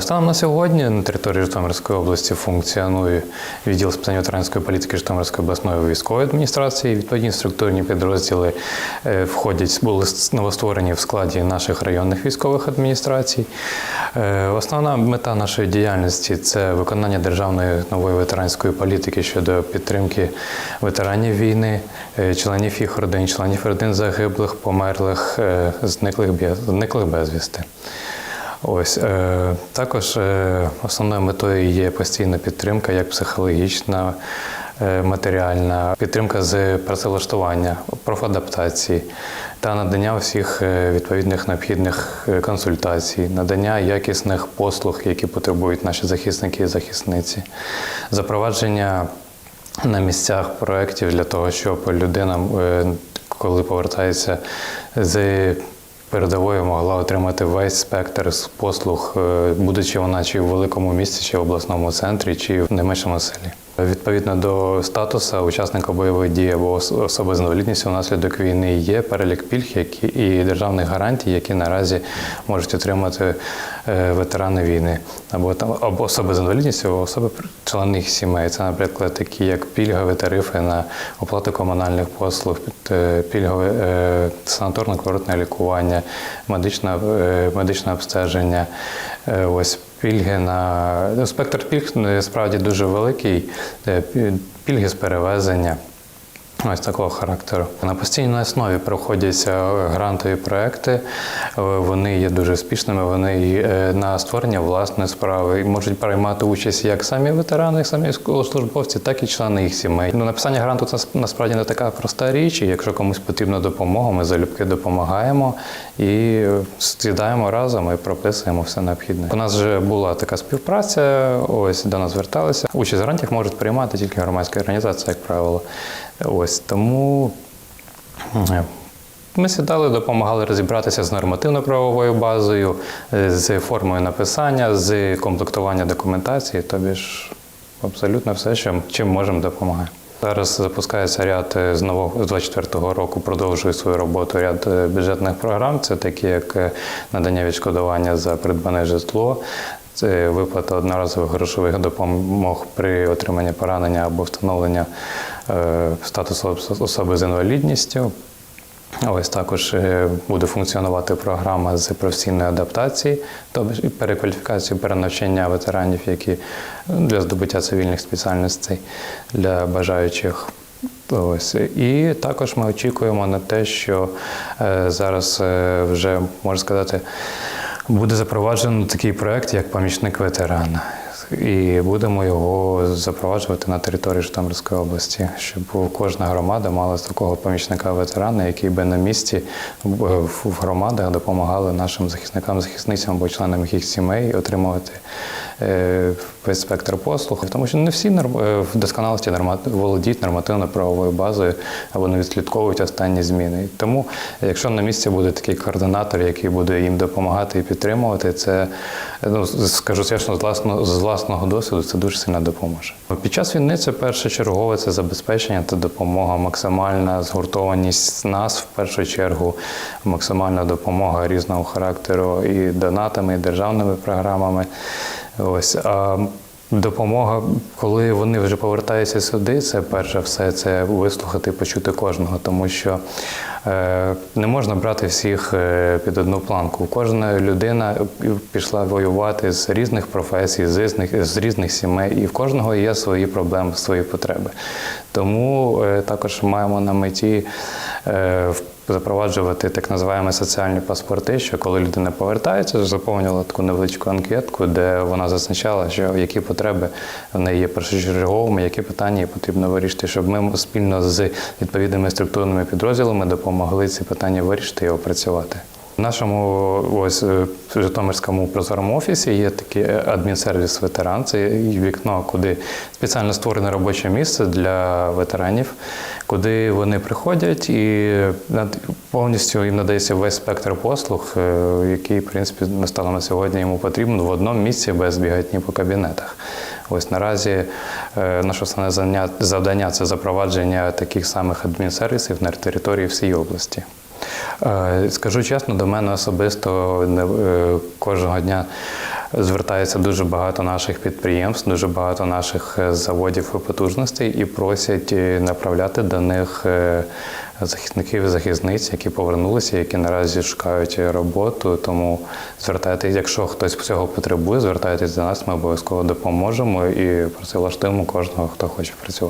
Станом на сьогодні на території Житомирської області функціонує відділ з питань ветеранської політики Житомирської обласної військової адміністрації. Відповідні структурні підрозділи е, входять, були новостворені в складі наших районних військових адміністрацій. Е, Основна мета нашої діяльності це виконання державної нової ветеранської політики щодо підтримки ветеранів війни, е, членів їх родин, членів родин загиблих, померлих, зниклих, зниклих безвісти. Ось е, також е, основною метою є постійна підтримка, як психологічна, е, матеріальна, підтримка з працевлаштування, профадаптації та надання всіх е, відповідних необхідних е, консультацій, надання якісних послуг, які потребують наші захисники і захисниці, запровадження на місцях проєктів для того, щоб людина, е, коли повертається з передової, могла отримати весь спектр послуг, е, будучи вона чи в великому місті, чи в обласному центрі, чи в найменшому селі. Відповідно до статусу учасника бойових дій або особи з інвалідністю внаслідок війни є перелік пільг які, і державних гарантій, які наразі можуть отримати е, ветерани війни, або там або особи з інвалідністю, або особи члени їх сімей. Це, наприклад, такі як пільгові тарифи на оплату комунальних послуг, е, пільгове е, санаторно-курортне лікування, медичне, медичне обстеження. Ось пільги на ну, спектр пільг е, справді дуже великий. Е, Пільги з перевезення. Ось такого характеру. На постійній основі проходяться грантові проекти. Е, Вони є дуже успішними. Вони е, на створення власної справи можуть приймати участь як самі ветерани, самі військовослужбовці, так і члени їх сімей. Ну, написання гранту це насправді не така проста річ. І якщо комусь потрібна допомога, ми залюбки допомагаємо і е, сідаємо разом і прописуємо все необхідне. У нас вже була така співпраця. Ось до нас зверталися. Участь в грантах можуть приймати тільки громадські організації, як правило. Ось тому ми сідали, допомагали розібратися з нормативно-правовою базою, е, з формою написання, з комплектування документації, тобі ж абсолютно все, що, чим можемо допомагати. Зараз запускається ряд е, з нового з 24-го року, продовжує свою роботу ряд е, бюджетних програм. Це такі, як надання відшкодування за придбане житло, це виплата одноразових грошових допомог при отриманні поранення або встановлення е, статусу особи з інвалідністю. Ось також е, буде функціонувати програма з професійної адаптації, тобто і перекваліфікації, перенавчання ветеранів, які для здобуття цивільних спеціальностей для бажаючих. Ось і також ми очікуємо на те, що е, зараз вже можна сказати, буде запроваджено такий проект, як помічник ветерана. І будемо його запроваджувати на території Житомирської області, щоб кожна громада мала такого помічника ветерана, який би на місці в громадах допомагали нашим захисникам, захисницям або членам їх сімей отримувати весь спектр послуг. Тому що не всі е, в досконалості володіють нормативно-правовою базою або не відслідковують останні зміни. Тому, якщо на місці буде такий координатор, який буде їм допомагати і підтримувати, це ну скажу чесно, з власного з власного досвіду це дуже сильно допоможе. Під час війни це першочергове це забезпечення та допомога, максимальна згуртованість нас в першу чергу, максимальна допомога різного характеру і донатами, і державними програмами. Ось а допомога, коли вони вже повертаються сюди, це перше все це вислухати, почути кожного, тому що е, не можна брати всіх е, під одну планку. Кожна людина пішла воювати з різних професій, з різних, з різних сімей, і в кожного є свої проблеми, свої потреби. Тому е, також маємо на меті е, запроваджувати так називаємо соціальні паспорти, що коли людина повертається, заповнювала таку невеличку анкетку, де вона зазначала, що які потреби в неї є першочерговими, які питання їй потрібно вирішити, щоб ми спільно з відповідними структурними підрозділами допомогли ці питання вирішити і опрацювати. В нашому ось е, Житомирському прозорому офісі є такий адмінсервіс ветеран. Це вікно, куди спеціально створене робоче місце для ветеранів, куди вони приходять і повністю їм надається весь спектр послуг, е, який, в принципі, настало на сьогодні йому потрібен в одному місці без бігатні по кабінетах. Ось наразі е, наше основне завдання це запровадження таких самих адмінсервісів на території всієї області. Е, Скажу чесно, до мене особисто е, кожного дня звертається дуже багато наших підприємств, дуже багато наших е, заводів і потужностей і просять направляти до них захисників і захисниць, які повернулися, які наразі шукають роботу. Тому звертайтесь, якщо хтось цього потребує, звертайтесь до нас, ми обов'язково допоможемо і працевлаштуємо кожного, хто хоче працювати.